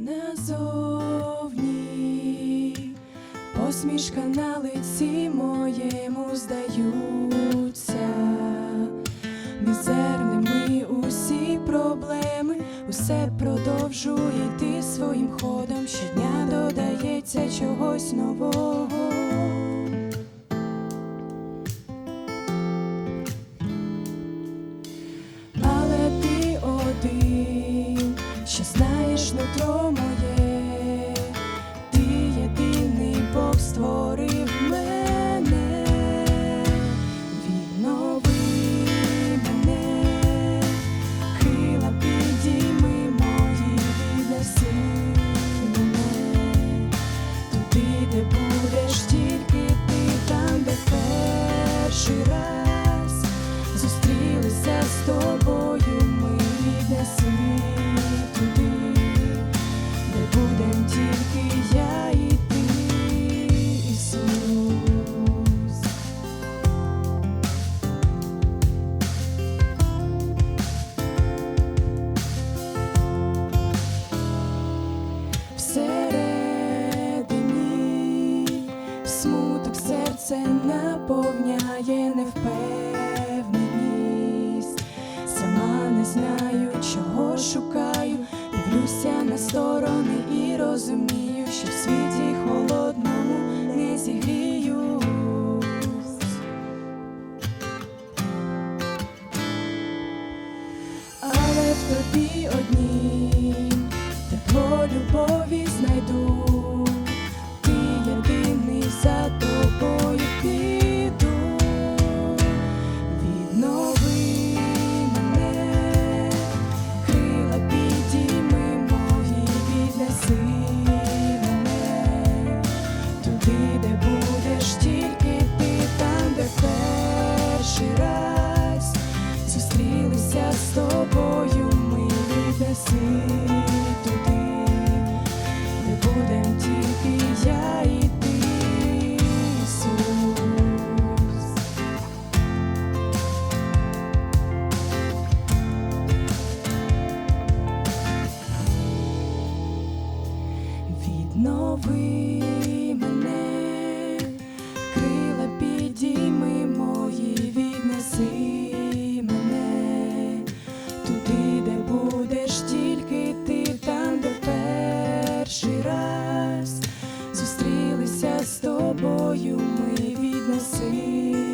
назовні, посмішка на лиці моєму здаються, мізерними усі проблеми, усе продовжує йти своїм ходом. Щодня додається чогось нового. Серце наповняє невпевненість. Сама не знаю, чого шукаю, дивлюся на сторони і розумію, що в світі холодному не зігріюсь. Але в тобі одній тепло любові віднеси туди, де будем тільки я з тобою ми відносити.